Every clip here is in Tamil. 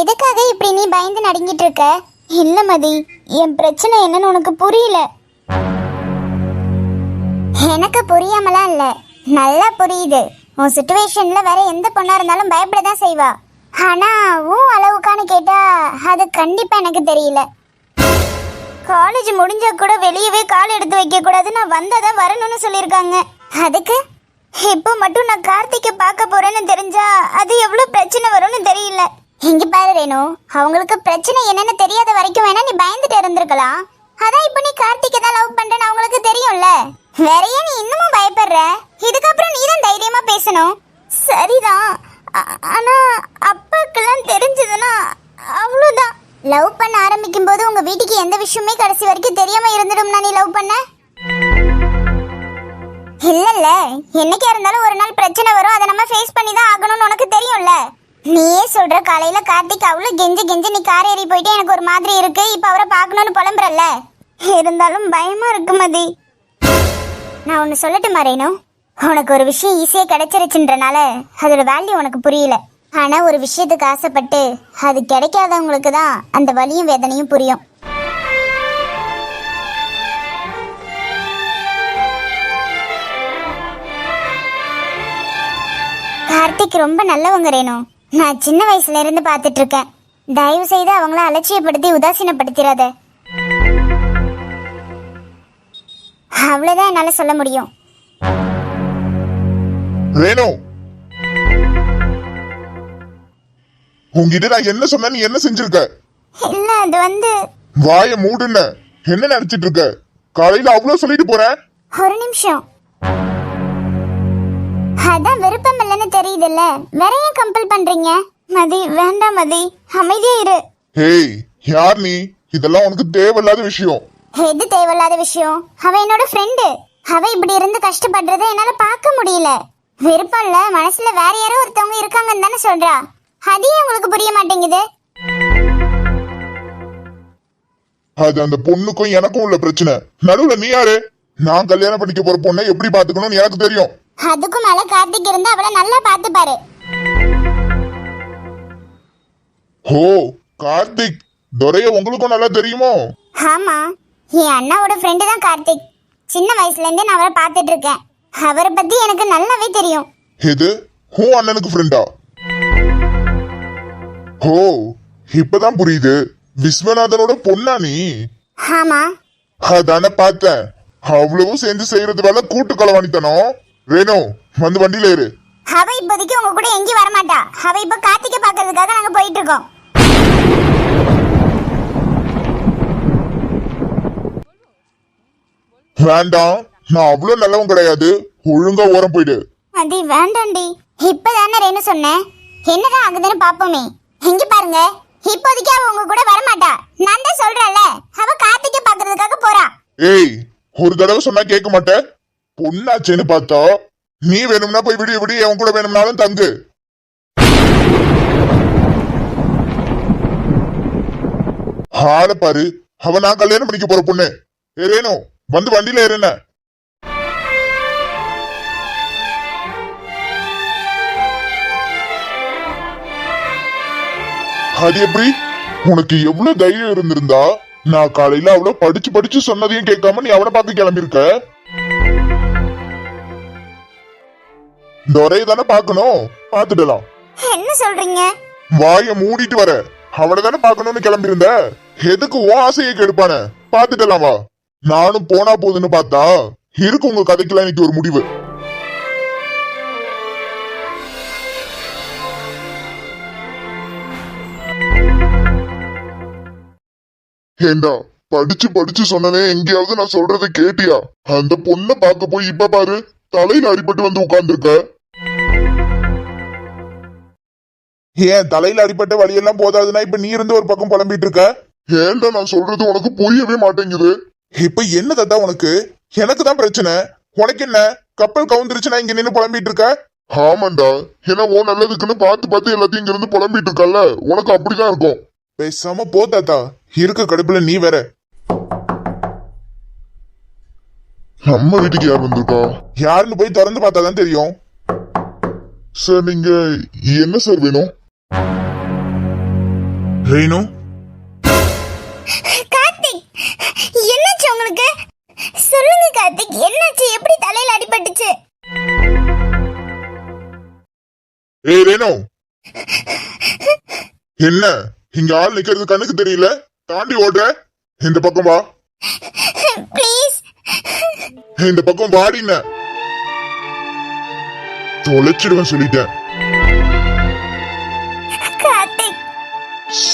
எதுக்காக இப்படி நீ பயந்து நடுங்கிட்டு இருக்க இல்ல மதி என் பிரச்சனை என்னன்னு உனக்கு புரியல? எனக்கு புரியாமலாம் இல்ல. நல்லா புரியுது. உன் சுச்சுவேஷன்ல வேற எந்த பொண்ணா இருந்தாலும் பயப்பட தான் செய்வா. ஆனா உன் அளவுக்கான்னு கேட்டா அது கண்டிப்பா எனக்கு தெரியல. காலேஜ் முடிஞ்சா கூட வெளியவே கால் எடுத்து வைக்க கூடாது. நான் வந்ததா வரணும்னு சொல்லியிருக்காங்க. அதுக்கு? இப்போ மட்டும் நான் கார்த்திகை பார்க்க போறேன்னு தெரிஞ்சா அது எவ்வளவு பிரச்சனை வரும்னு தெரியல. இங்க பாரு ரேணு அவங்களுக்கு பிரச்சனை என்னன்னு தெரியாத வரைக்கும் வேணா நீ பயந்துட்டு இருந்திருக்கலாம். அதான் இப்போ நீ கார்த்திகை தான் லவ் பண்றேன்னு அவங்களுக்கு தெரியும்ல. வேற ஏன் நீ இன்னமும் பயப்படுற? இதுக்கப்புறம் நீ தான் தைரியமா பேசணும். சரிதான். ஆனா அப்பாக்கெல்லாம் தெரிஞ்சதுன்னா அவ்வளவுதான். லவ் பண்ண ஆரம்பிக்கும் போது உங்க வீட்டுக்கு எந்த விஷயமே கடைசி வரைக்கும் தெரியாம இருந்துடும்னா நீ லவ் பண்ண? இல்லல்ல. என்னைக்கா இருந்தாலும் ஒரு நாள் பிரச்சனை வரும். அதை நம்ம ஃபேஸ் பண்ணி தான் ஆகணும்னு உனக்கு தெரியும்ல. நீயே சொல்ற காலையில கார்த்திக் அவ்வளவு கெஞ்சி கெஞ்சி நீ கார் ஏறி போயிட்டு எனக்கு ஒரு மாதிரி இருக்கு. இப்ப அவரை பார்க்கணும்னு புலம்புறல்ல? இருந்தாலும் பயமா இருக்கு மதி. நான் ஒன்னு சொல்லட்டுமா ரேணு உனக்கு ஒரு விஷயம் ஈஸியா கிடைச்சிருச்சுன்றனால அதோட வேல்யூ உனக்கு புரியல. ஆனா ஒரு விஷயத்துக்கு ஆசைப்பட்டு அது கிடைக்காதவங்களுக்கு தான் அந்த வலியும் வேதனையும் புரியும். கார்த்திக் ரொம்ப நல்லவங்க ரேணு. நான் சின்ன வயசுல இருந்து பார்த்துட்டு இருக்கேன். தயவு செய்து அவங்கள அலட்சியப்படுத்தி உதாசீனப்படுத்திடாத அவ்வளவுதான் என்னால சொல்ல முடியும். ரேணு. உங்ககிட்ட நான் என்ன சொன்ன நீ என்ன செஞ்சிருக்க? இல்ல அது வந்து வாய மூடுன. என்ன நினைச்சிட்டு இருக்க? காலையில அவ்வளவு சொல்லிட்டு போறேன் ஒரு நிமிஷம். அதான் இல்லைன்னு தெரியுதுல்ல? வேற ஏன் கம்பல் பண்றீங்க? மதி வேண்டாம் மதி. அமைதியா இரு. ஹேய் யார் நீ? இதெல்லாம் உனக்கு தேவையில்லாத விஷயம். எது தேவையில்லாத விஷயம்? அவ என்னோட ஃப்ரெண்டு அவ இப்படி இருந்து கஷ்டப்படுறத என்னால பார்க்க முடியல. விருப்பம் இல்ல மனசுல வேற யாரோ ஒருத்தவங்க இருக்காங்கன்னு தானே சொல்றா. அது ஏன் உங்களுக்கு புரிய மாட்டேங்குது? அது அந்த பொண்ணுக்கும் எனக்கும் உள்ள பிரச்சனை. நடுவுல நீ யாரு? நான் கல்யாணம் பண்ணிக்க போற பொண்ணை எப்படி பாத்துக்கணும்னு எனக்கு தெரியும். அதுக்கும் மேல கார்த்திக் இருந்து அவளை நல்லா பார்த்துப்பாரு. ஓ கார்த்திக் துரைய உங்களுக்கும் நல்லா தெரியுமோ? ஆமா என் அண்ணாவோட ஃப்ரெண்டு தான் கார்த்திக். சின்ன வயசுல இருந்தே நான் அவரை பார்த்துட்டு இருக்கேன். அவரை பத்தி எனக்கு நல்லாவே தெரியும். இது உன் அண்ணனுக்கு ஃப்ரெண்டா ஓ இப்பதான் புரியுது. விஸ்வநாதனோட பொண்ணா நீ? ஆமா. அதானே பார்த்தேன். அவ்வளவும் சேர்ந்து செய்யறது வேலை கூட்டு களவாணித்தனம் வேணு வந்து வண்டியில ஏறு. அவ இப்போதைக்கு உங்க கூட எங்கேயும் வரமாட்டா. அவ இப்ப கார்த்திகை பார்க்கறதுக்காக நாங்க போயிட்டு இருக்கோம் வேண்டாம். நான் அவ்வளவு நல்லவன் கிடையாது. ஒழுங்கா ஓரம் போயிடு. அது வேண்டாண்டி. இப்பதானே ரேணு சொன்னேன் என்னதான் ஆகுதுன்னு பாப்போமே. இங்க பாருங்க. இப்போதைக்கு அவ உங்க கூட வரமாட்டா. நான் தான் சொல்றேன்ல. அவ கார்த்திகை பார்க்கறதுக்காக போறா. ஏய் ஒரு தடவை சொன்னா கேட்க மாட்டேன். பொண்ணாச்சேன்னு பார்த்தா நீ வேணும்னா போய் விடிய விடிய அவன் கூட வேணும்னாலும் தங்கு. ஆளை பாரு அவன் நான் கல்யாணம் பண்ணிக்க போற பொண்ணு. ஏறேனோ வந்து வண்டியில ஏறேன அது எப்படி? உனக்கு எவ்வளவு தைரியம் இருந்திருந்தா நான் காலையில அவ்வளவு படிச்சு படிச்சு சொன்னதையும் கேட்காம நீ அவனை பார்த்து கிளம்பியிருக்க? துரையை தானே பார்க்கணும்? பார்த்துடலாம். என்ன சொல்றீங்க? வாய மூடிட்டு வர. அவனை தானே பார்க்கணும்னு கிளம்பியிருந்த. எதுக்கு உன் ஆசையை கெடுப்பானே? பார்த்துடலாம் வா. நானும் போனா போதுன்னு பார்த்தா இருக்கு உங்க கதைக்கெல்லாம் இன்னைக்கு ஒரு முடிவு. ஏண்டா படிச்சு படிச்சு சொன்னனே எங்கேயாவது நான் சொல்றதை கேட்டியா? அந்த பொண்ணை பார்க்க போய் இப்ப பாரு தலையில அடிபட்டு வந்து உட்கார்ந்துருக்க. ஏன் தலையில அடிபட்ட வழியெல்லாம் போதாதுன்னா இப்ப நீ இருந்து ஒரு பக்கம் புலம்பிட்டு இருக்க? ஏன்டா நான் சொல்றது உனக்கு புரியவே மாட்டேங்குது. இப்ப என்ன தாத்தா உனக்கு? எனக்கு தான் பிரச்சனை. உனக்கு என்ன? கப்பல் கவுந்துருச்சுன்னா இங்க நின்னு புலம்பிட்டு இருக்க? ஆமாண்டா. ஏன்னா உன் நல்லதுக்குன்னு பார்த்து பார்த்து எல்லாத்தையும் இங்க இருந்து புலம்பிட்டு இருக்கல்ல. உனக்கு அப்படிதான் இருக்கும். பேசாம போ தாத்தா. இருக்க கடுப்புல நீ வேற. நம்ம வீட்டுக்கு யார் வந்திருக்கா? யாருன்னு போய் திறந்து பார்த்தாதான் தெரியும். சார் நீங்க என்ன சார் வேணும்? ரேணு கார்த்திக் என்னாச்சு உங்களுக்கு? சொல்லுங்க கார்த்திக் என்னாச்சு? எப்படி தலையில அடிபட்டுச்சு? ஏய் ரேணு. என்ன? இங்க ஆள் நிக்கிறது கண்ணுக்கு தெரியல? தாண்டி ஓடுற? இந்த பக்கம் வா. ப்ளீஸ் இந்த பக்கம் வாடின தொலைச்சிடுவேன் சொல்லிட்டேன்.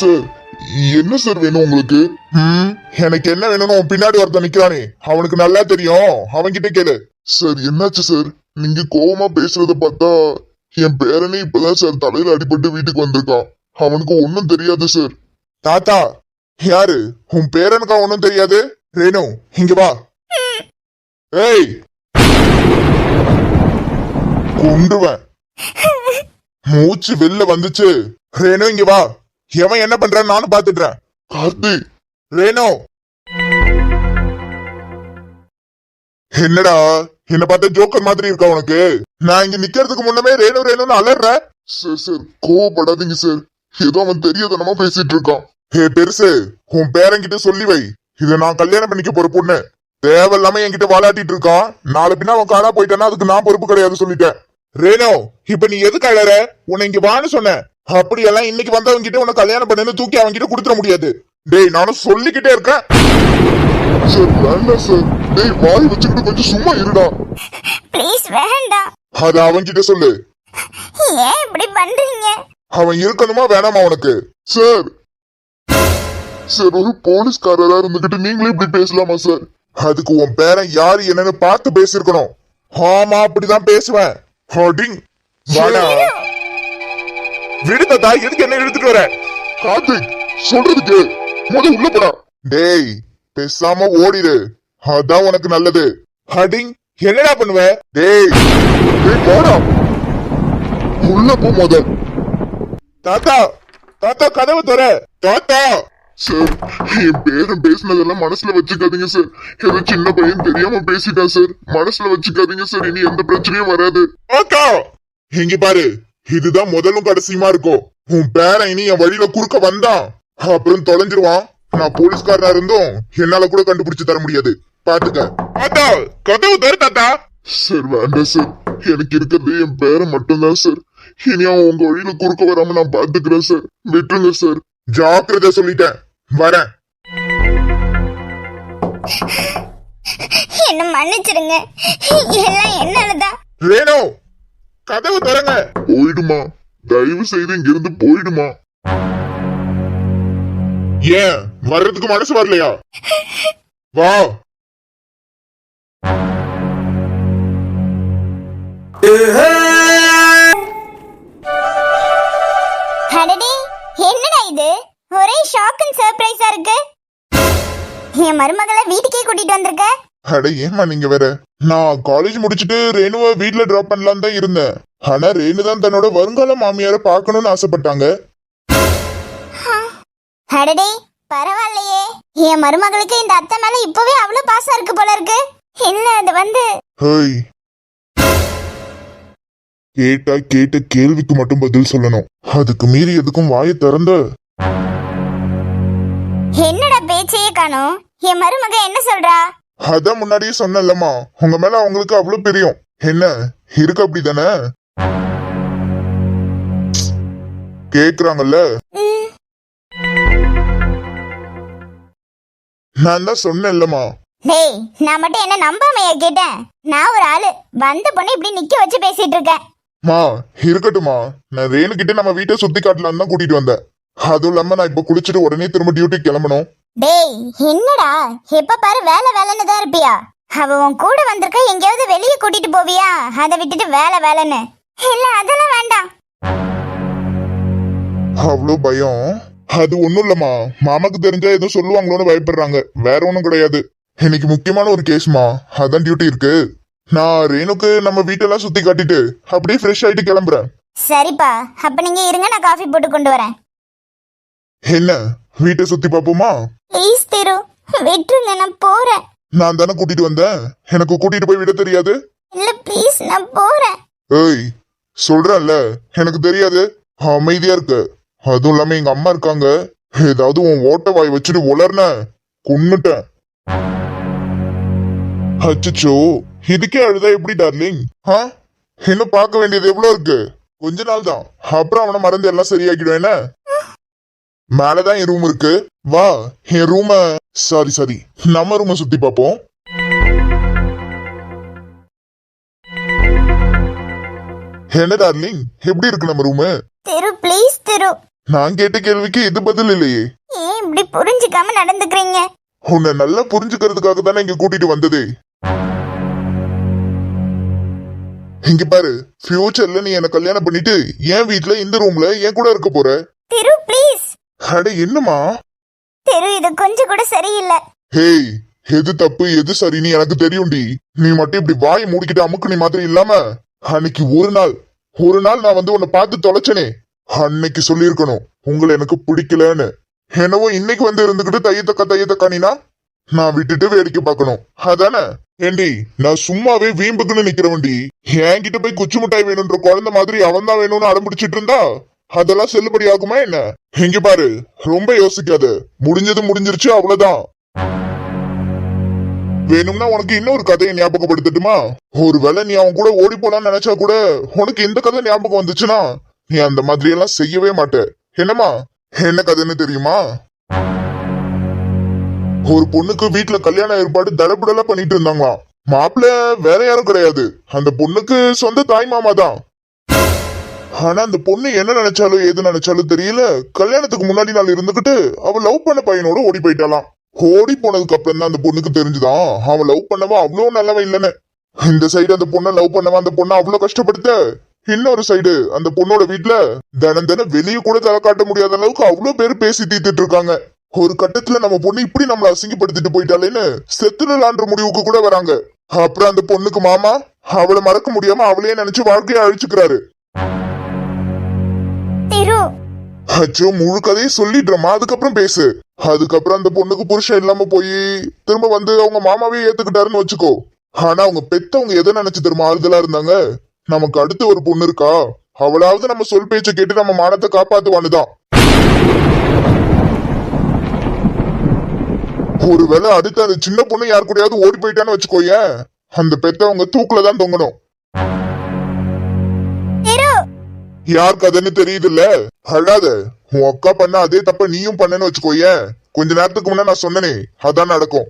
சார் என்ன சார் வேணும் உங்களுக்கு? எனக்கு என்ன வேணும்னு உன் பின்னாடி ஒருத்தன் நிக்கிறானே. அவனுக்கு நல்லா தெரியும். அவன்கிட்ட கேளு. சார் என்னாச்சு சார் நீங்க கோவமா பேசுறத பார்த்தா என் பேரனே இப்பதான் சார் தலையில அடிபட்டு வீட்டுக்கு வந்திருக்கான். அவனுக்கு ஒன்னும் தெரியாது சார் தாத்தா யாரு? உன் பேரனுக்கா ஒன்னும் தெரியாது? ரேணு இங்க வா. ஏய்! கொண்டுவேன். மூச்சு வெளில வந்துச்சு. ரேணு இங்க வா. எவன் என்ன பண்றான்னு நானும் பாத்துட்டேன் கார்த்தி. ரேணு. என்னடா? என்ன பார்த்தா ஜோக்கர் மாதிரி இருக்கா உனக்கு? நான் இங்க நிக்கிறதுக்கு முன்னமே ரேணு ரேணுன்னு அலற சார் சார். கோவப்படாதீங்க சார். ஏதோ அவன் தெரியாதனமா பேசிட்டு இருக்கான். ஹே பெருசு உன் பேரன்கிட்ட சொல்லி வை. இத நான் கல்யாணம் பண்ணிக்க போற பொண்ணு. தேவையில்லாம என்கிட்ட வாலாட்டிட்டு இருக்கான். நாளை பின்ன அவன் காணா போயிட்டானா அதுக்கு நான் பொறுப்பு கிடையாது சொல்லிட்டேன். ரேணு இப்ப நீ எதுக்கு அழற உன்னை இங்க வான்னு சொன்னேன். அப்படியெல்லாம் இன்னைக்கு வந்தவங்க கிட்ட உன்னை கல்யாணம் பண்ணுன்னு தூக்கி அவங்க கிட்ட கொடுத்துட முடியாது. டேய் நானும் சொல்லிக்கிட்டே இருக்கேன். சார் வேண்டாம் சார். டேய் வாய் வச்சுக்கிட்டு கொஞ்சம் சும்மா இருடா. ப்ளீஸ் வேண்டாம். அத அவன்கிட்ட சொல்லு. ஏன் இப்படி பண்றீங்க? அவன் இருக்கணுமா வேணாமா உனக்கு? சார். சார் ஒரு போலீஸ்காரரா இருந்துகிட்டு நீங்களே இப்படி பேசலாமா சார்? அதுக்கு உன் பேரன் யாரு என்னன்னு பார்த்து பேசிருக்கணும் ஆமா அப்படிதான் பேசுவேன். ஹோடிங் வாடா. விடுதா எதுக்கு என்ன இழுத்துட்டு வர? கார்த்திக் சொல்றதுக்கு முத உள்ள போடா. டேய் பேசாம ஓடிடு அதான் உனக்கு நல்லது. ஹடிங் என்னடா பண்ணுவ? டேய் டேய் போடா. உள்ள போ முதல் தாத்தா தாத்தா கதவு தர தாத்தா! சார் என் பேரன் பேசினதெல்லாம் மனசுல வச்சுக்காதீங்க சார் ஏதோ சின்ன பையன் தெரியாம பேசிட்டான் சார் மனசுல வச்சுக்காதீங்க சார் இனி எந்த பிரச்சனையும் வராது. தாத்தா! இங்க பாரு. இதுதான் முதலும் கடைசியுமா இருக்கும் உன் பேரன் இனி என் வழியில குறுக்க வந்தான் அப்புறம் தொலைஞ்சிருவான். நான் போலீஸ்காரனா இருந்தும் என்னால கூட கண்டுபிடிச்சு தர முடியாது. பாத்துக்க. தாத்தா கதவு தர தாத்தா. சார் வேண்டாம் சார். எனக்கு இருக்கிறது என் பேரன் மட்டும்தான் சார். இனி அவன் உங்க வழியில குறுக்க வராம நான் பாத்துக்கிறேன் சார். விட்டுருங்க சார். ஜாக்கிரதை சொல்லிட்டேன். வரேன். என்ன மன்னிச்சிடுங்க எல்லாம் என்னாலதான்? ரேணு! கதவு தரங்க போயிடுமா. தயவு செய்து இங்கிருந்து போயிடுமா. ஏன்? வர்றதுக்கு மனசு வரலையா? வா. என்னடா இது? ஒரே ஷாக் அண்ட் சர்ப்ரைஸா இருக்கு. என் மருமகளை வீட்டுக்கே கூட்டிட்டு வந்திருக்க? அட ஏமா நீங்க வேற? நான் காலேஜ் முடிச்சிட்டு ரேணுவை வீட்ல டிராப் பண்ணலாம் தான் இருந்தேன். ஆனா ரேணு தான் தன்னோட வருங்கால மாமியார பார்க்கணும்னு ஆசைப்பட்டாங்க. அடடே பரவாயில்லையே. என் மருமகளுக்கு இந்த அத்தை மேல இப்பவே அவ்வளவு பாசம் இருக்கு போல இருக்கு. இல்ல அது வந்து? ஹேய். கேட்டா கேட்ட கேள்விக்கு மட்டும் பதில் சொல்லணும். அதுக்கு மீறி எதுக்கும் வாயை திறந்த? என்னடா பேச்சையே காணோம்? என் மருமக என்ன சொல்றா? அதான் முன்னாடியே சொன்னேன்லம்மா. உங்க மேல அவங்களுக்கு அவ்வளவு பிரியம். என்ன? இருக்கு அப்படிதானே? கேக்குறாங்கல்ல? நான் தான் சொன்னேன்லம்மா. டேய் நான் மட்டும் என்ன நம்பாமையா கேட்டேன்? நான் ஒரு ஆளு. வந்த பொண்ணு இப்படி நிக்க வச்சு பேசிட்டு இருக்கேன். மா இருக்கட்டுமா நான் ரேணு கிட்ட நம்ம வீட்டை சுத்தி காட்டலான்னு தான் கூட்டிட்டு வந்தேன். அதுவும் இல்லாம நான் இப்ப குளிச்சுட்டு உடனே திரும்ப டியூட்டிக்கு கிளம்பணும். டேய் என்னடா? எப்ப பாரு வேலை வேலைன்னு தான் இருப்பியா? அவ உன் கூட வந்திருக்க எங்கேயாவது வெளியே கூட்டிட்டு போவியா? அதை விட்டுட்டு வேலை வேலைன்னு. இல்ல அதெல்லாம் வேண்டாம். அவ்வளவு பயம்? அது ஒண்ணும் இல்லம்மா. மாமாக்கு தெரிஞ்சா எதுவும் சொல்லுவாங்களோன்னு பயப்படுறாங்க. வேற ஒண்ணும் கிடையாது. இன்னைக்கு முக்கியமான ஒரு கேஸ்மா அதான் டியூட்டி இருக்கு. நான் ரேணுக்கு நம்ம வீட்டெல்லாம் சுத்தி காட்டிட்டு அப்படியே ஃப்ரெஷ் ஆயிட்டு கிளம்புறேன். சரிப்பா. அப்ப நீங்க இருங்க நான் காஃபி போட்டு கொண்டு வரேன். என்ன? வீட்டை சுத்தி பாப்போமா ப்ளீஸ் திரு விட்டுருங்க நான் போறேன். நான் தானே கூட்டிட்டு வந்தேன். எனக்கு கூட்டிட்டு போய் விட தெரியாது. இல்ல ப்ளீஸ் நான் போறேன். ஏய் சொல்றேன்ல. எனக்கு தெரியாது. அமைதியா இருக்க. அதுவும் இல்லாம எங்க அம்மா இருக்காங்க. ஏதாவது உன் ஓட்ட வாய் வச்சுட்டு உளர்ன. கொன்னுட்டேன். அச்சச்சோ இதுக்கே அழுதா எப்படி டார்லிங் ஆ? இன்னும் பார்க்க வேண்டியது எவ்வளவு இருக்கு? கொஞ்ச நாள் தான் அப்புறம் அவனை மறந்து எல்லாம் சரியாக்கிடுவேன் மேலதான் என் ரூம் இருக்கு. வா என் ரூம சாரி சாரி நம்ம ரூம சுத்தி பார்ப்போம். என்ன டார்லிங் எப்படி இருக்கு நம்ம ரூமு திரு ப்ளீஸ் திரு. நான் கேட்ட கேள்விக்கு இது பதில் இல்லையே. ஏன் இப்படி புரிஞ்சுக்காம நடந்துக்கிறீங்க? உன்னை நல்லா புரிஞ்சுக்கிறதுக்காக தானே இங்க கூட்டிட்டு வந்ததே. இங்க பாரு ஃபியூச்சர்ல நீ என்ன கல்யாணம் பண்ணிட்டு என் வீட்ல இந்த ரூம்ல என் கூட இருக்க போற. திரு ப்ளீஸ் அட என்னமா திரு இது கொஞ்சம் கூட சரியில்லை. ஹேய் எது தப்பு எது சரின்னு எனக்கு தெரியும்டி. நீ மட்டும் இப்படி வாயை மூடிக்கிட்டு அமுக்குனி மாதிரி இல்லாம அன்னைக்கு ஒரு நாள் ஒரு நாள் நான் வந்து உன்னை பார்த்து தொலைச்சனே. அன்னைக்கு சொல்லியிருக்கணும் உங்களை எனக்கு பிடிக்கலன்னு. என்னவோ இன்னைக்கு வந்து இருந்துகிட்டு தையத்தக்கா தையத்தக்கானினா நான் விட்டுட்டு வேடிக்கை பார்க்கணும். அதானே? ஏண்டி நான் சும்மாவே வீம்புக்குன்னு நிக்கிறவன்டி. என்கிட்ட போய் குச்சி மிட்டாய் வேணும்ன்ற குழந்தை மாதிரி அவன் தான் வேணும்னு அடம்பிடிச்சிட்டு இருந்தா? அதெல்லாம் செல்லுபடி ஆகுமா என்ன? இங்க பாரு ரொம்ப யோசிக்காத. முடிஞ்சது முடிஞ்சிருச்சு அவ்வளவுதான். வேணும்னா உனக்கு இன்னொரு கதையை ஞாபகப்படுத்தட்டுமா? ஒருவேளை நீ அவன் கூட ஓடி போலான்னு நினைச்சா கூட உனக்கு இந்த கதை ஞாபகம் வந்துச்சுன்னா நீ அந்த மாதிரி எல்லாம் செய்யவே மாட்ட. என்னமா என்ன கதைன்னு தெரியுமா? ஒரு பொண்ணுக்கு வீட்டுல கல்யாண ஏற்பாடு தடபுடலா பண்ணிட்டு இருந்தாங்களாம். மாப்பிள்ள வேற யாரும் கிடையாது. அந்த பொண்ணுக்கு சொந்த தாய் மாமா தான் ஆனா அந்த பொண்ணு என்ன நினைச்சாலும் எது நினைச்சாலும் தெரியல. கல்யாணத்துக்கு முன்னாடி நாள் இருந்துகிட்டு அவ லவ் பண்ண பையனோட ஓடி போயிட்டாலாம் ஓடி போனதுக்கு அப்புறம் தான் அந்த பொண்ணுக்கு தெரிஞ்சுதான் அவன் லவ் பண்ணவா? அவ்வளோ நல்லவன் இல்லைன்னு. இந்த சைடு அந்த பொண்ணை லவ் பண்ணவா? அந்த பொண்ணை அவ்வளோ கஷ்டப்படுத்த. இன்னொரு சைடு அந்த பொண்ணோட வீட்டுல தினம் தினம் வெளியே கூட தலை காட்ட முடியாத அளவுக்கு அவ்வளோ பேர் பேசி தீத்துட்டு இருக்காங்க. ஒரு கட்டத்துல நம்ம பொண்ணு இப்படி நம்மள அசிங்கப்படுத்திட்டு போயிட்டாலேன்னு செத்துடலான்ற முடிவுக்கு கூட வராங்க. அப்புறம் அந்த பொண்ணுக்கு மாமா அவளை மறக்க முடியாம அவளையே நினைச்சு வாழ்க்கையை அழிச்சுக்கிறாரு. திரு. அச்சோ முழு கதையை சொல்லிடுறமா அதுக்கப்புறம் பேசு. அதுக்கப்புறம் அந்த பொண்ணுக்கு புருஷன் இல்லாம போய் திரும்ப வந்து அவங்க மாமாவே ஏத்துக்கிட்டாருன்னு வச்சுக்கோ. ஆனா அவங்க பெத்தவங்க எதை நினைச்சு திரும்ப ஆறுதலா இருந்தாங்க. நமக்கு அடுத்து ஒரு பொண்ணு இருக்கா? அவளாவது நம்ம சொல் பேச்ச கேட்டு நம்ம மானத்தை காப்பாத்துவானுதான். ஒருவேளை அடுத்து அந்த சின்ன பொண்ணு யாரு கூடயாவது ஓடி போயிட்டான்னு வச்சுக்கோயேன் அந்த பெத்தவங்க தூக்குல தான் தொங்கணும். யார் கதைன்னு தெரியுதுல்ல? அழாத. உன் அக்கா பண்ண அதே தப்ப நீயும் பண்ணன்னு வச்சுக்கோயேன் கொஞ்ச நேரத்துக்கு முன்ன நான் சொன்னனே அதான் நடக்கும்.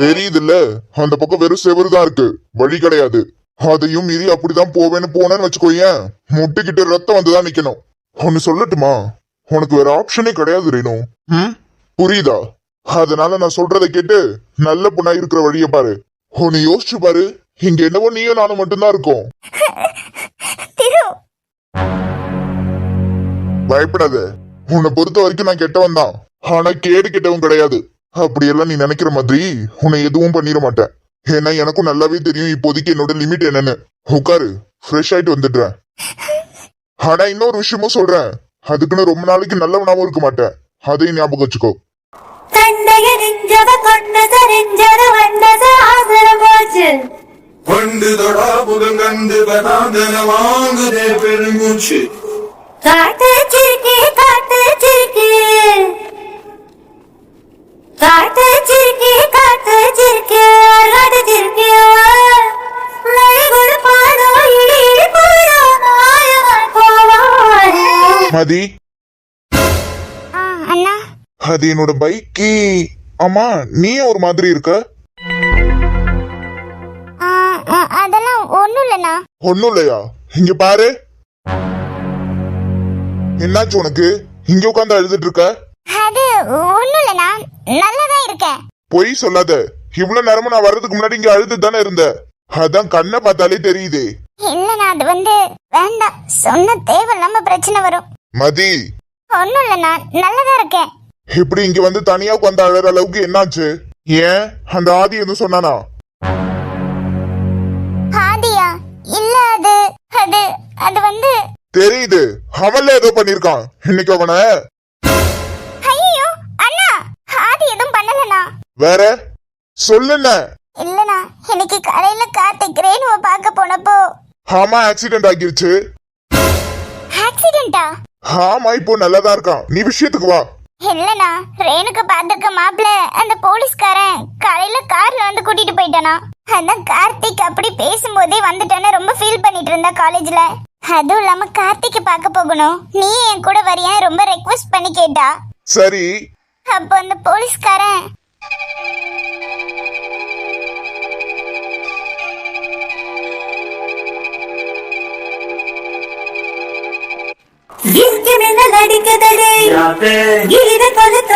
தெரியுதுல்ல? அந்த பக்கம் வெறும் செவரு தான் இருக்கு. வழி கிடையாது. அதையும் மீறி அப்படிதான் போவேன்னு போனேன்னு வச்சுக்கோயேன் முட்டிக்கிட்டு ரத்தம் வந்துதான் நிக்கணும். ஒன்னு சொல்லட்டுமா? உனக்கு வேற ஆப்ஷனே கிடையாது ரேணு. ம்? புரியுதா? அதனால நான் சொல்றதை கேட்டு நல்ல பொண்ணா இருக்கிற வழிய பாரு. ஒன்னு யோசிச்சு பாரு. இங்க என்னவோ நீயும் நானும் மட்டும்தான் இருக்கோம். திரு. பயப்படாத. உன்னை பொறுத்த வரைக்கும் நான் கெட்டவன் தான். ஆனா கேடு கெட்டவன் கிடையாது. அப்படியெல்லாம் நீ நினைக்கிற மாதிரி உன்னை எதுவும் பண்ணிட மாட்டேன். ஏன்னா எனக்கும் நல்லாவே தெரியும் இப்போதைக்கு என்னோட லிமிட் என்னன்னு. உட்காரு. ஃப்ரெஷ் ஆயிட்டு வந்துடுறேன். ஆனா இன்னொரு விஷயமும் சொல்றேன். அதுக்குன்னு ரொம்ப நாளைக்கு நல்லவனாவும் இருக்க மாட்டேன். அதையும் ஞாபகம் வச்சுக்கோ. கண்டையறிஞ்சத கொண்டதறிஞ்சத வந்தத ஆசரம் போச்சு. பண்டு தொடா புதங்கண்டு கதாந்தன வாங்குதே பெருமூச்சு காட்டு சிரிக்கி காட்டு சிரிக்கி காட்டு சிரிக்கி காட்டு சிரிக்கி காட்டு சிரிக்கி நடிகுடு பாடோ இடி இடி பாடோ நாயகன் போவாரே. மதி. அது என்னோட பைக்கி. ஆமா நீ ஒரு மாதிரி இருக்க? அதெல்லாம் ஒண்ணும் இல்லைண்ணா. ஒண்ணும் இல்லையா? இங்க பாரு. என்னாச்சு உனக்கு? இங்க உட்காந்து அழுதுட்டு இருக்க? அது ஒண்ணும் இல்லைண்ணா. நல்லா தான் இருக்கேன். பொய் சொல்லாத. இவ்வளவு நேரமும் நான் வர்றதுக்கு முன்னாடி இங்க அழுது தானே இருந்த அதான் கண்ணை பார்த்தாலே தெரியுதே. இல்லைண்ணா அது வந்து வேண்டாம். சொன்ன தேவையில்லாம பிரச்சனை வரும். மதி. ஒண்ணும் இல்லைண்ணா. நல்லா தான் இருக்கேன். இப்படி இங்க வந்து தனியா உட்காந்து அழற அளவுக்கு என்னாச்சு? ஏன்? அந்த ஆதி எதுவும் சொன்னானா? ஆதியா? இல்ல அது அது அது வந்து தெரியுது. அவன்ல ஏதோ பண்ணிருக்கான். இன்னைக்கு அவன? ஐயோ அண்ணா! ஆதி எதுவும் பண்ணலண்ணா. வேற? சொல்லுன இல்லண்ணா இன்னைக்கு கடையில கார்த்திக் ரேணுவை பார்க்க போனப்போ ஆமா ஆக்சிடென்ட் ஆகிருச்சு. ஆக்சிடென்ட்டா ஆமா இப்போ நல்லாதான் இருக்கான். நீ விஷயத்துக்கு வா. இல்லனா ரேணுக்கு பார்த்துக்க மாப்பிள்ள அந்த போலீஸ்காரன் காலையில கார்ல வந்து கூட்டிட்டு போயிட்டானா? அதான் கார்த்திக் அப்படி பேசும்போதே வந்துட்டான்னு ரொம்ப ஃபீல் பண்ணிட்டு இருந்தா காலேஜ்ல அதுவும் இல்லாம கார்த்திக் பார்க்க போகணும். நீ என் கூட வரியா? ரொம்ப ரெக்வெஸ்ட் பண்ணி கேட்டா. சரி. அப்போ அந்த போலீஸ்காரன் இருக்கு மின்னல் அடிக்குதடி. இது கொளுத்த